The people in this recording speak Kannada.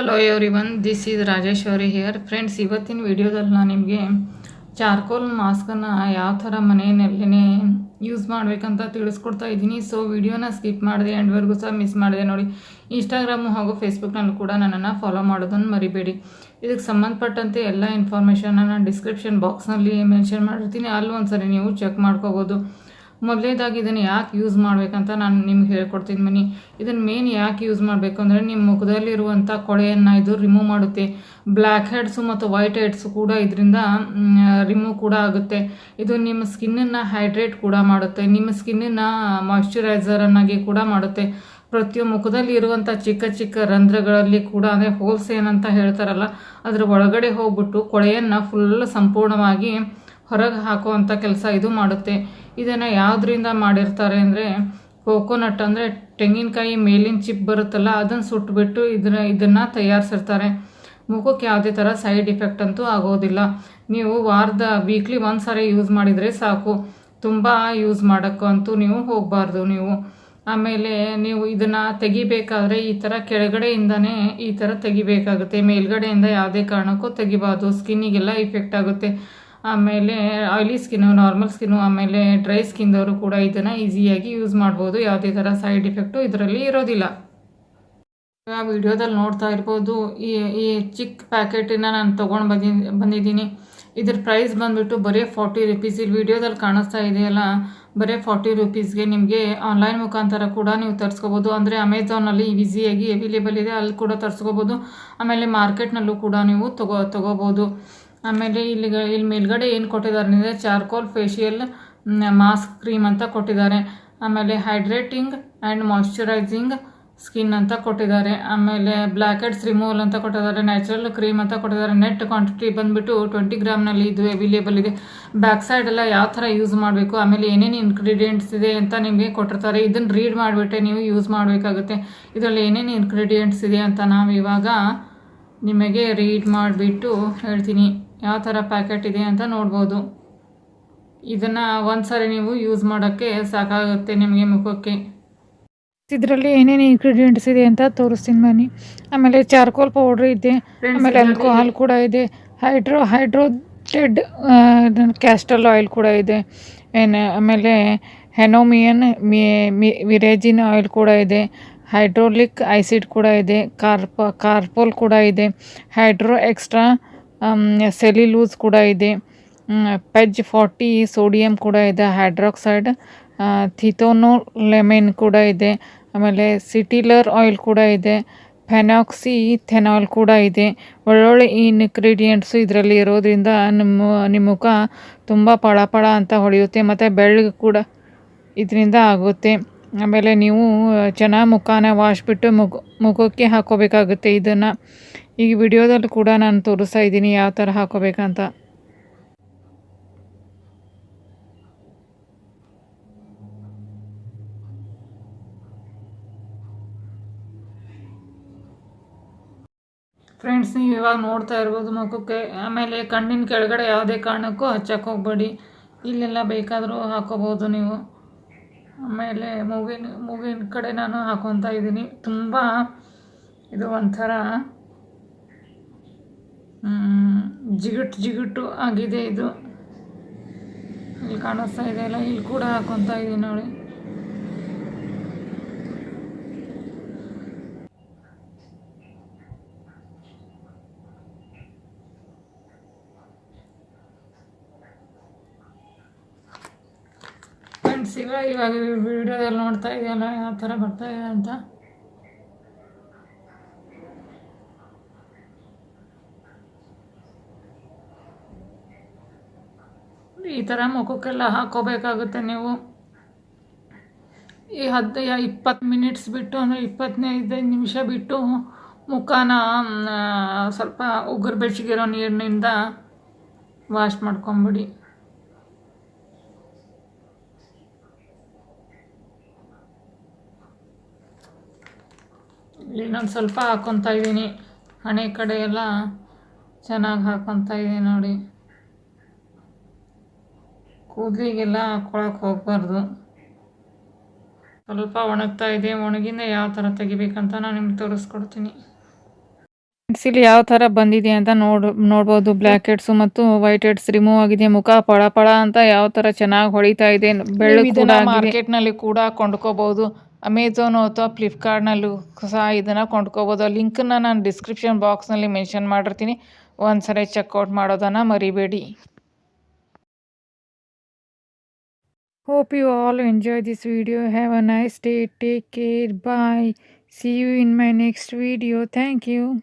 Hello everyone this is Rajeshwari here friends ಇವತ್ತಿನ ವಿಡಿಯೋದಲ್ಲಿ ನಾನು ನಿಮಗೆ ಚಾರ್ಕೋಲ್ ಮಾಸ್ಕನ್ನು ಯಾವ ಥರ ಮನೆಯಲ್ಲೇ ಯೂಸ್ ಮಾಡಬೇಕಂತ ತಿಳಿಸ್ಕೊಡ್ತಾ ಇದ್ದೀನಿ. ಸೊ ವಿಡಿಯೋನ ಸ್ಕಿಪ್ ಮಾಡಿದೆ ಎಂಡ್ವರೆಗೂ ಸಹ ಮಿಸ್ ಮಾಡಿದೆ ನೋಡಿ. ಇನ್ಸ್ಟಾಗ್ರಾಮು ಹಾಗೂ ಫೇಸ್ಬುಕ್ನಲ್ಲೂ ಕೂಡ ನನ್ನನ್ನು ಫಾಲೋ ಮಾಡೋದನ್ನು ಮರಿಬೇಡಿ. ಇದಕ್ಕೆ ಸಂಬಂಧಪಟ್ಟಂತೆ ಎಲ್ಲ ಇನ್ಫಾರ್ಮೇಷನ್ನ ನಾನು ಡಿಸ್ಕ್ರಿಪ್ಷನ್ ಬಾಕ್ಸ್ನಲ್ಲಿ ಮೆನ್ಷನ್ ಮಾಡಿರ್ತೀನಿ ಅಲ್ಲಿ ಒಂದ್ಸರಿ ನೀವು ಚೆಕ್ ಮಾಡ್ಕೋಬೋದು. ಮೊದಲೇದಾಗಿ ಇದನ್ನು ಯಾಕೆ ಯೂಸ್ ಮಾಡಬೇಕಂತ ನಾನು ನಿಮ್ಗೆ ಹೇಳ್ಕೊಡ್ತೀನಿ ಬನ್ನಿ ಇದನ್ನು ಮೇನ್ ಯಾಕೆ ಯೂಸ್ ಮಾಡಬೇಕು ಅಂದರೆ ನಿಮ್ಮ ಮುಖದಲ್ಲಿರುವಂಥ ಕೊಳೆಯನ್ನು ಇದು ರಿಮೂವ್ ಮಾಡುತ್ತೆ. ಬ್ಲ್ಯಾಕ್ ಹೆಡ್ಸು ಮತ್ತು ವೈಟ್ ಹೆಡ್ಸು ಕೂಡ ಇದರಿಂದ ರಿಮೂವ್ ಕೂಡ ಆಗುತ್ತೆ. ಇದು ನಿಮ್ಮ ಸ್ಕಿನ್ನನ್ನು ಹೈಡ್ರೇಟ್ ಕೂಡ ಮಾಡುತ್ತೆ. ನಿಮ್ಮ ಸ್ಕಿನ್ನನ್ನು ಮಾಯಿಶ್ಚರೈಸರನ್ನಾಗಿ ಕೂಡ ಮಾಡುತ್ತೆ. ಪ್ರತಿಯೊಂದು ಮುಖದಲ್ಲಿ ಇರುವಂಥ ಚಿಕ್ಕ ಚಿಕ್ಕ ರಂಧ್ರಗಳಲ್ಲಿ ಕೂಡ, ಅಂದರೆ ಹೋಲ್ಸ್ ಏನಂತ ಹೇಳ್ತಾರಲ್ಲ, ಅದರ ಒಳಗಡೆ ಹೋಗ್ಬಿಟ್ಟು ಕೊಳೆಯನ್ನು ಫುಲ್ ಸಂಪೂರ್ಣವಾಗಿ ಹೊರಗೆ ಹಾಕುವಂಥ ಕೆಲಸ ಇದು ಮಾಡುತ್ತೆ. ಇದನ್ನು ಯಾವುದರಿಂದ ಮಾಡಿರ್ತಾರೆ ಅಂದರೆ ಕೋಕೋನಟ್ ಅಂದರೆ ತೆಂಗಿನಕಾಯಿ ಮೇಲಿನ ಚಿಪ್ ಬರುತ್ತಲ್ಲ, ಅದನ್ನು ಸುಟ್ಬಿಟ್ಟು ಇದನ್ನ ಇದನ್ನು ತಯಾರಿಸಿರ್ತಾರೆ. ಮುಖಕ್ಕೆ ಯಾವುದೇ ಥರ ಸೈಡ್ ಇಫೆಕ್ಟ್ ಅಂತೂ ಆಗೋದಿಲ್ಲ. ನೀವು ವಾರದ ವೀಕ್ಲಿ ಒಂದು ಸಾರಿ ಯೂಸ್ ಮಾಡಿದರೆ ಸಾಕು. ತುಂಬ ಯೂಸ್ ಮಾಡೋಕ್ಕಂತೂ ನೀವು ಹೋಗಬಾರ್ದು ನೀವು. ಆಮೇಲೆ ನೀವು ಇದನ್ನು ತೆಗಿಬೇಕಾದ್ರೆ ಈ ಥರ ಕೆಳಗಡೆಯಿಂದನೇ ಈ ಥರ ತೆಗಿಬೇಕಾಗುತ್ತೆ. ಮೇಲ್ಗಡೆಯಿಂದ ಯಾವುದೇ ಕಾರಣಕ್ಕೂ ತೆಗಿಬಾರ್ದು. ಸ್ಕಿನ್ನಿಗೆಲ್ಲ ಇಫೆಕ್ಟ್ ಆಗುತ್ತೆ. ಆಮೇಲೆ ಆಯ್ಲಿ ಸ್ಕಿನ್ನು ನಾರ್ಮಲ್ ಸ್ಕಿನ್ನು ಆಮೇಲೆ ಡ್ರೈ ಸ್ಕಿನ್ದವರು ಕೂಡ ಇದನ್ನು ಈಸಿಯಾಗಿ ಯೂಸ್ ಮಾಡ್ಬೋದು. ಯಾವುದೇ ಥರ ಸೈಡ್ ಇಫೆಕ್ಟು ಇದರಲ್ಲಿ ಇರೋದಿಲ್ಲ. ವಿಡಿಯೋದಲ್ಲಿ ನೋಡ್ತಾ ಇರ್ಬೋದು, ಈ ಈ ಚಿಕ್ಕ ಪ್ಯಾಕೆಟಿನ ನಾನು ತೊಗೊಂಡು ಬಂದಿ, ಬಂದಿದ್ದೀನಿ. ಇದ್ರ ಪ್ರೈಸ್ ಬಂದುಬಿಟ್ಟು ಬರೀ ಫಾರ್ಟಿ ರುಪೀಸ್ ಇಲ್ಲಿ ವಿಡಿಯೋದಲ್ಲಿ ಕಾಣಿಸ್ತಾ ಇದೆಯಲ್ಲ ಬರೀ ಫಾರ್ಟಿ ರುಪೀಸ್ಗೆ ನಿಮಗೆ ಆನ್ಲೈನ್ ಮುಖಾಂತರ ಕೂಡ ನೀವು ತರಿಸ್ಕೋಬೋದು. ಅಂದರೆ ಅಮೆಝಾನಲ್ಲಿ ಈಸಿಯಾಗಿ ಅವೈಲೇಬಲ್ ಇದೆ, ಅಲ್ಲಿ ಕೂಡ ತರಿಸ್ಕೋಬೋದು. ಆಮೇಲೆ ಮಾರ್ಕೆಟ್ನಲ್ಲೂ ಕೂಡ ನೀವು ತಗೋ, ತಗೋಬೋದು. ಆಮೇಲೆ ಇಲ್ಲಿ ಇಲ್ಲಿ ಮೇಲ್ಗಡೆ ಏನು ಕೊಟ್ಟಿದ್ದಾರೆ ಅಂದರೆ ಚಾರ್ಕೋಲ್ ಫೇಶಿಯಲ್ ಮಾಸ್ಕ್ ಕ್ರೀಮ್ ಅಂತ ಕೊಟ್ಟಿದ್ದಾರೆ. ಆಮೇಲೆ ಹೈಡ್ರೇಟಿಂಗ್ ಆ್ಯಂಡ್ ಮಾಯ್ಶ್ಚರೈಸಿಂಗ್ ಸ್ಕಿನ್ ಅಂತ ಕೊಟ್ಟಿದ್ದಾರೆ. ಆಮೇಲೆ ಬ್ಲ್ಯಾಕ್ ಹೆಡ್ಸ್ ರಿಮೂವಲ್ ಅಂತ ಕೊಟ್ಟಿದ್ದಾರೆ. ನ್ಯಾಚುರಲ್ ಕ್ರೀಮ್ ಅಂತ ಕೊಟ್ಟಿದ್ದಾರೆ. ನೆಟ್ ಕ್ವಾಂಟಿಟಿ ಬಂದುಬಿಟ್ಟು ಟ್ವೆಂಟಿ ಗ್ರಾಮ್ನಲ್ಲಿ ಇದು ಅವೈಲೇಬಲ್ ಇದೆ. ಬ್ಯಾಕ್ ಸೈಡ್ ಎಲ್ಲ ಯಾವ ಥರ ಯೂಸ್ ಮಾಡಬೇಕು, ಆಮೇಲೆ ಏನೇನು ಇನ್ಗ್ರೀಡಿಯೆಂಟ್ಸ್ ಇದೆ ಅಂತ ನಿಮಗೆ ಕೊಟ್ಟಿರ್ತಾರೆ. ಇದನ್ನು ರೀಡ್ ಮಾಡಿಬಿಟ್ಟೆ ನೀವು ಯೂಸ್ ಮಾಡಬೇಕಾಗುತ್ತೆ. ಇದರಲ್ಲಿ ಏನೇನು ಇನ್ಗ್ರೀಡಿಯೆಂಟ್ಸ್ ಇದೆ ಅಂತ ನಾವು ಇವಾಗ ನಿಮಗೆ ರೀಡ್ ಮಾಡಿಬಿಟ್ಟು ಹೇಳ್ತೀನಿ. ಯಾವ ಥರ ಪ್ಯಾಕೆಟ್ ಇದೆ ಅಂತ ನೋಡ್ಬೋದು. ಇದನ್ನು ಒಂದು ಸಾರಿ ನೀವು ಯೂಸ್ ಮಾಡೋಕ್ಕೆ ಸಾಕಾಗುತ್ತೆ ನಿಮಗೆ ಮುಖಕ್ಕೆ. ಇದರಲ್ಲಿ ಏನೇನು ಇಂಗ್ರೀಡಿಯೆಂಟ್ಸ್ ಇದೆ ಅಂತ ತೋರಿಸ್ತೀನಿ ಬನ್ನಿ. ಆಮೇಲೆ ಚಾರ್ಕೋಲ್ ಪೌಡ್ರ್ ಇದೆ ಆಮೇಲೆ ಆಲ್ಕೋಹಾಲ್ ಕೂಡ ಇದೆ. ಹೈಡ್ರೋ ಹೈಡ್ರೋಟೆಡ್ ಕ್ಯಾಸ್ಟಲ್ ಆಯಿಲ್ ಕೂಡ ಇದೆ. ಏನು ಆಮೇಲೆ ಹೆನೋಮಿಯನ್ ವಿರೇಜಿನ್ ಆಯಿಲ್ ಕೂಡ ಇದೆ. ಹೈಡ್ರೋಲಿಕ್ ಐಸಿಡ್ ಕೂಡ ಇದೆ, ಕಾರ್ಪ, ಕಾರ್ಪೋಲ್ ಕೂಡ ಇದೆ, ಹೈಡ್ರೋ ಎಕ್ಸ್ಟ್ರಾ ಸೆಲ್ಯುಲೂಸ್ ಕೂಡ ಇದೆ ಪೆಜ್ ಫಾರ್ಟಿ ಸೋಡಿಯಂ ಕೂಡ ಇದೆ, ಹೈಡ್ರಾಕ್ಸೈಡ್ ಥಿಥೋನೋ ಲೆಮೆನ್ ಕೂಡ ಇದೆ, ಆಮೇಲೆ ಸಿಟಿಲರ್ ಆಯಿಲ್ ಕೂಡ ಇದೆ, ಫೆನಾಕ್ಸಿ ಥೆನಾಲ್ ಕೂಡ ಇದೆ, ಒಳ್ಳೊಳ್ಳೆ ಇನ್ಗ್ರೀಡಿಯೆಂಟ್ಸು ಇದರಲ್ಲಿ ಇರೋದ್ರಿಂದ ನಿಮ್ಮ ನಿಮ್ಮ ಮುಖ ತುಂಬ ಪಳಪಳ ಅಂತ ಹೊಳೆಯುತ್ತೆ, ಮತ್ತು ಬೆಳ್ಳಗೆ ಕೂಡ ಇದರಿಂದ ಆಗುತ್ತೆ. ಆಮೇಲೆ ನೀವು ಚೆನ್ನಾಗಿ ಮುಖಾನ ವಾಶ್ಬಿಟ್ಟು ಮುಖ ಮುಖಕ್ಕೆ ಹಾಕೋಬೇಕಾಗುತ್ತೆ ಇದನ್ನು. ಈಗ ವಿಡಿಯೋದಲ್ಲಿ ಕೂಡ ನಾನು ತೋರಿಸ್ತಾ ಇದ್ದೀನಿ ಯಾವ ಥರ ಹಾಕೋಬೇಕಂತ. ಫ್ರೆಂಡ್ಸ್ ನೀವು ಇವಾಗ ನೋಡ್ತಾ ಇರ್ಬೋದು ಮುಖಕ್ಕೆ. ಆಮೇಲೆ ಕಣ್ಣಿನ ಕೆಳಗಡೆ ಯಾವುದೇ ಕಾರಣಕ್ಕೂ ಹಚ್ಚಕ್ಕೆ ಹೋಗ್ಬೇಡಿ. ಇಲ್ಲೆಲ್ಲ ಬೇಕಾದರೂ ಹಾಕೋಬೋದು ನೀವು. ಆಮೇಲೆ ಮೂಗಿನ ಮೂಗಿನ ಕಡೆ ನಾನು ಹಾಕೊತಾ ಇದ್ದೀನಿ. ತುಂಬ ಇದು ಒಂಥರ ಜಿಗುಟು ಜಿಗುಟು ಆಗಿದೆ ಇದು. ಇಲ್ಲಿ ಕಾಣಿಸ್ತಾ ಇದೆ ಅಲ್ಲ, ಇಲ್ಲಿ ಕೂಡ ಹಾಕೊತಾ ಇದ್ದೀನಿ ನೋಡಿ. ಫ್ರೆಂಡ್ಸ್ ಇವಾಗ ವಿಡಿಯೋದಲ್ಲಿ ನೋಡ್ತಾ ಇದೆಯಲ್ಲ, ಯಾವ ಥರ ಬರ್ತಾ ಇದೆ ಅಂತ. ಈ ಥರ ಮುಖಕ್ಕೆಲ್ಲ ಹಾಕೋಬೇಕಾಗುತ್ತೆ ನೀವು. ಈ ಹದ್ದು ಇಪ್ಪತ್ತು ಮಿನಿಟ್ಸ್ ಬಿಟ್ಟು, ಅಂದರೆ ಇಪ್ಪತ್ತೈದು ನಿಮಿಷ ಬಿಟ್ಟು ಮುಖನ ಸ್ವಲ್ಪ ಉಗುರು ಬೆಚ್ಚಗಿರೋ ನೀರಿನಿಂದ ವಾಶ್ ಮಾಡ್ಕೊಂಬಿಡಿ. ಇನ್ನೊಂದು ಸ್ವಲ್ಪ ಹಾಕ್ಕೊತಾ ಇದ್ದೀನಿ. ಹಣೆ ಕಡೆ ಎಲ್ಲ ಚೆನ್ನಾಗಿ ಹಾಕ್ಕೊತಾ ಇದ್ದೀನಿ ನೋಡಿ. ಕೂದಲಿಗೆಲ್ಲ ಹಾಕ್ಕೊಳಕ್ಕೆ ಹೋಗಬಾರ್ದು. ಸ್ವಲ್ಪ ಒಣಗ್ತಾ ಇದೆ. ಒಣಗಿಂದ ಯಾವ ಥರ ತೆಗಿಬೇಕಂತ ನಾನು ನಿಮ್ಗೆ ತೋರಿಸ್ಕೊಡ್ತೀನಿ. ಇಲ್ಲಿ ಯಾವ ಥರ ಬಂದಿದೆ ಅಂತ ನೋಡ್ ನೋಡ್ಬೋದು. ಬ್ಲ್ಯಾಕ್ ಹೆಡ್ಸು ಮತ್ತು ವೈಟ್ ಹೆಡ್ಸ್ ರಿಮೂವ್ ಆಗಿದೆ. ಮುಖ ಪಳ ಪಳ ಅಂತ ಯಾವ ಥರ ಚೆನ್ನಾಗಿ ಹೊಳಿತಾ ಇದೆ. ಬೆಳ್ಳು ಕೂಡ ಮಾರ್ಕೆಟ್ನಲ್ಲಿ ಕೂಡ ಕೊಂಡ್ಕೋಬಹುದು ಅಮೆಝಾನ್ ಅಥವಾ ಫ್ಲಿಪ್ಕಾರ್ಟ್ನಲ್ಲೂ ಸಹ ಇದನ್ನು ಕೊಂಡ್ಕೋಬೋದು ಲಿಂಕನ್ನ ನಾನು ಡಿಸ್ಕ್ರಿಪ್ಷನ್ ಬಾಕ್ಸ್ನಲ್ಲಿ ಮೆನ್ಷನ್ ಮಾಡಿರ್ತೀನಿ ಒಂದ್ಸರಿ ಚೆಕ್ಔಟ್ ಮಾಡೋದನ್ನು ಮರಿಬೇಡಿ Hope you all enjoy this video. Have a nice day. Take care. Bye. See you in my next video. Thank you.